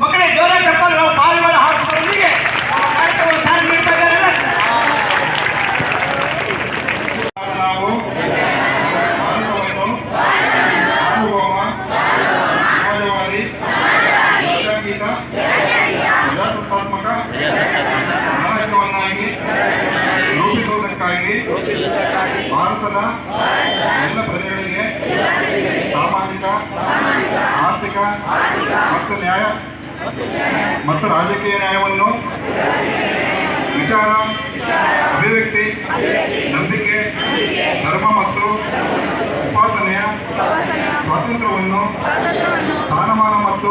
मकड़े ज़ोर चप्पल पारिवाड़ हास्पिटल कार्यक्रम सारे ಪ್ರಜಾಗೀತ ಪ್ರಜಾಸತ್ತಾತ್ಮಕ ಗಣರಾಜ್ಯವನ್ನಾಗಿ ರೂಪಿಸುವುದಕ್ಕಾಗಿ ಭಾರತದ ಎಲ್ಲ ಪ್ರಜೆಗಳಿಗೆ ಸಾಮಾಜಿಕ ಆರ್ಥಿಕ ಮತ್ತು ನ್ಯಾಯ ಮತ್ತು ರಾಜಕೀಯ ನ್ಯಾಯವನ್ನು ವಿಚಾರ ಅಭಿವ್ಯಕ್ತಿ ನಂಬಿಕೆ ಧರ್ಮ ಮತ್ತು ಉಪಾಸನೆಯ ಸ್ವಾತಂತ್ರ್ಯವನ್ನು ಸ್ಥಾನಮಾನ ಮತ್ತು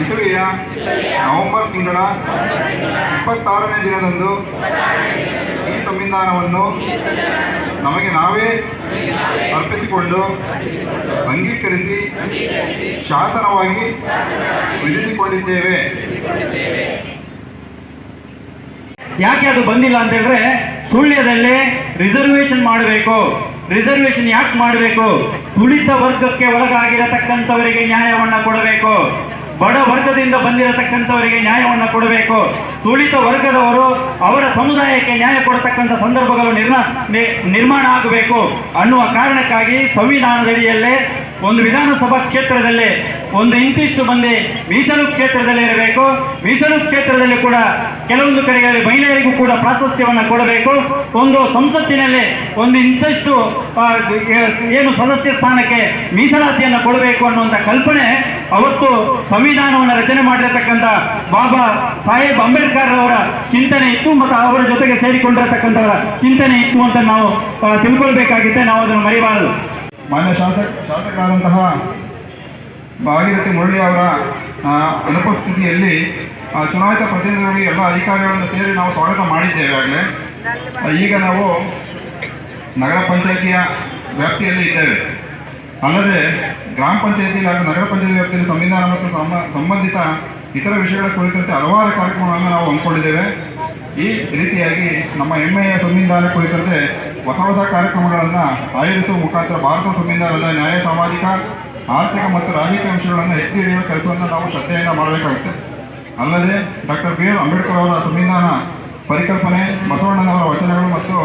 ಇಸುವಿಯ ನವೆಂಬರ್ ತಿಂಗಳ ಇಪ್ಪತ್ತಾರನೇ ದಿನದಂದು ಈ ಸಂವಿಧಾನವನ್ನು ನಮಗೆ ನಾವೇ ಅರ್ಪಿಸಿಕೊಂಡು ಅಂಗೀಕರಿಸಿ ಶಾಸನವಾಗಿ ವಿಧಿಸಿಕೊಂಡಿದ್ದೇವೆ ಯಾಕೆ ಅದು ಬಂದಿಲ್ಲ ಅಂತ ಹೇಳಿದ್ರೆ ಸುಳ್ಯದಲ್ಲಿ ರಿಸರ್ವೇಶನ್ ಮಾಡಬೇಕು. ರಿಸರ್ವೇಶನ್ ಯಾಕೆ ಮಾಡಬೇಕು? ತುಳಿತ ವರ್ಗಕ್ಕೆ ಒಳಗಾಗಿರತಕ್ಕಂಥವರಿಗೆ ನ್ಯಾಯವನ್ನು ಕೊಡಬೇಕು. ಬಡ ವರ್ಗದಿಂದ ಬಂದಿರತಕ್ಕಂಥವರಿಗೆ ನ್ಯಾಯವನ್ನು ಕೊಡಬೇಕು. ತುಳಿತ ವರ್ಗದವರು ಅವರ ಸಮುದಾಯಕ್ಕೆ ನ್ಯಾಯ ಕೊಡತಕ್ಕಂಥ ಸಂದರ್ಭಗಳು ನಿರ್ಮಾ ನಿರ್ಮಾಣ ಆಗಬೇಕು ಅನ್ನುವ ಕಾರಣಕ್ಕಾಗಿ ಸಂವಿಧಾನದಡಿಯಲ್ಲೇ ಒಂದು ವಿಧಾನಸಭಾ ಕ್ಷೇತ್ರದಲ್ಲಿ ಒಂದು ಇಂತಿಷ್ಟು ಮಂದಿ ಮೀಸಲು ಕ್ಷೇತ್ರದಲ್ಲಿ ಇರಬೇಕು. ಮೀಸಲು ಕ್ಷೇತ್ರದಲ್ಲಿ ಕೂಡ ಕೆಲವೊಂದು ಕಡೆಗಳಲ್ಲಿ ಮಹಿಳೆಯರಿಗೂ ಕೂಡ ಪ್ರಾಶಸ್ತ್ಯವನ್ನು ಕೊಡಬೇಕು. ಒಂದು ಸಂಸತ್ತಿನಲ್ಲಿ ಒಂದು ಇಂತಿಷ್ಟು ಏನು ಸದಸ್ಯ ಸ್ಥಾನಕ್ಕೆ ಮೀಸಲಾತಿಯನ್ನು ಕೊಡಬೇಕು ಅನ್ನುವಂಥ ಕಲ್ಪನೆ ಅವತ್ತು ಸಂವಿಧಾನವನ್ನು ರಚನೆ ಮಾಡಿರತಕ್ಕಂಥ ಬಾಬಾ ಸಾಹೇಬ್ ಅಂಬೇಡ್ಕರ್ ಅವರ ಚಿಂತನೆ ಇತ್ತು ಮತ್ತು ಅವರ ಜೊತೆಗೆ ಸೇರಿಕೊಂಡಿರತಕ್ಕಂಥವರ ಚಿಂತನೆ ಇತ್ತು ಅಂತ ನಾವು ತಿಳ್ಕೊಳ್ಬೇಕಾಗಿದೆ ನಾವು ಅದನ್ನು ಮರಿಬಾರದು. ಮಾನ್ಯ ಶಾಸಕ, ಶಾಸಕರಾದಂತಹ ಭಾಗೀರಥಿ ಮುರಳಿ ಅವರ ಅನುಪಸ್ಥಿತಿಯಲ್ಲಿ ಚುನಾಯಿತ ಪ್ರತಿನಿಧಿಗಳಿಗೆ ಎಲ್ಲ ಅಧಿಕಾರಿಗಳನ್ನು ಸೇರಿ ನಾವು ಸ್ವಾಗತ ಮಾಡಿದ್ದೇವೆ ಆಗಲೇ. ಈಗ ನಾವು ನಗರ ಪಂಚಾಯಿತಿಯ ವ್ಯಾಪ್ತಿಯಲ್ಲಿ ಇದ್ದೇವೆ. ಅಲ್ಲದೆ, ಗ್ರಾಮ ಪಂಚಾಯಿತಿ ಹಾಗೂ ನಗರ ಪಂಚಾಯತಿ ವ್ಯಾಪ್ತಿಯಲ್ಲಿ ಸಂವಿಧಾನ ಮತ್ತು ಸಂಬಂಧಿತ ಇತರ ವಿಷಯಗಳ ಕುರಿತಂತೆ ಹಲವಾರು ಕಾರ್ಯಕ್ರಮಗಳನ್ನು ನಾವು ಹಮ್ಮಿಕೊಂಡಿದ್ದೇವೆ. ಈ ರೀತಿಯಾಗಿ ನಮ್ಮ ಹೆಮ್ಮೆಯ ಸಂವಿಧಾನ ಕುರಿತಂತೆ ಹೊಸ ಹೊಸ ಕಾರ್ಯಕ್ರಮಗಳನ್ನು ಆಯೋಜಿಸುವ ಮುಖಾಂತರ ಭಾರತ ಸಂವಿಧಾನದ ನ್ಯಾಯ, ಸಾಮಾಜಿಕ ಆರ್ಥಿಕ ಮತ್ತು ರಾಜಕೀಯ ಅಂಶಗಳನ್ನು ಎತ್ತಿ ಹಿಡಿಯುವ ಕೆಲಸವನ್ನು ನಾವು ಶ್ರದ್ಧೆಯಿಂದ ಮಾಡಬೇಕಾಗುತ್ತೆ. ಅಲ್ಲದೆ ಡಾಕ್ಟರ್ ಬಿ ಆರ್ ಅಂಬೇಡ್ಕರ್ ಅವರ ಸಂವಿಧಾನ ಪರಿಕಲ್ಪನೆ, ಬಸವಣ್ಣನವರ ವಚನಗಳು ಮತ್ತು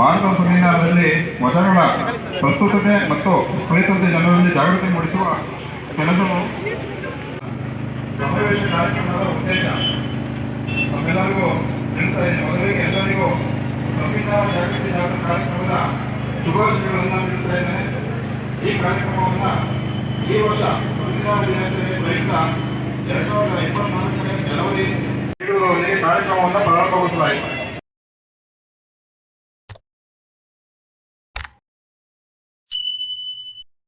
ಭಾರತದ ಸಂವಿಧಾನದಲ್ಲಿ ವಚನಗಳ ಪ್ರಸ್ತುತತೆ ಮತ್ತು ಕುರಿತಂತೆ ಜನರಲ್ಲಿ ಜಾಗೃತಿ ಮೂಡಿಸುವ ಕೆಲಸವು ಸಮಾವೇಶ ಕಾರ್ಯಕ್ರಮದ ಉದ್ದೇಶ. ನಮ್ಮೆಲ್ಲರಿಗೂ ತಿಳಿಸ್ತಾ ಮೊದಲಿಗೆ ಎಲ್ಲರಿಗೂ ಸಂವಿಧಾನ ಜಾಗೃತಿ ಜಾಗೃತಿ ಕಾರ್ಯಕ್ರಮದ ಶುಭಾಶಯಗಳನ್ನು ಇದ್ದೇನೆ. ಈ ಕಾರ್ಯಕ್ರಮವನ್ನು ಈ ವರ್ಷ ಸಂವಿಧಾನ ದಿನಾಚರಣೆ ಪ್ರಯುಕ್ತ ಎರಡು ಸಾವಿರದ ಇಪ್ಪತ್ನಾಲ್ಕನೇ ಜನವರಿ ಕಾರ್ಯಕ್ರಮವನ್ನು ಪ್ರಾರಂಭಗೊಳಿಸಲಾಯಿತು